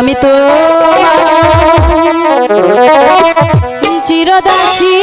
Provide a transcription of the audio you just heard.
আমি তো চিরদাসী।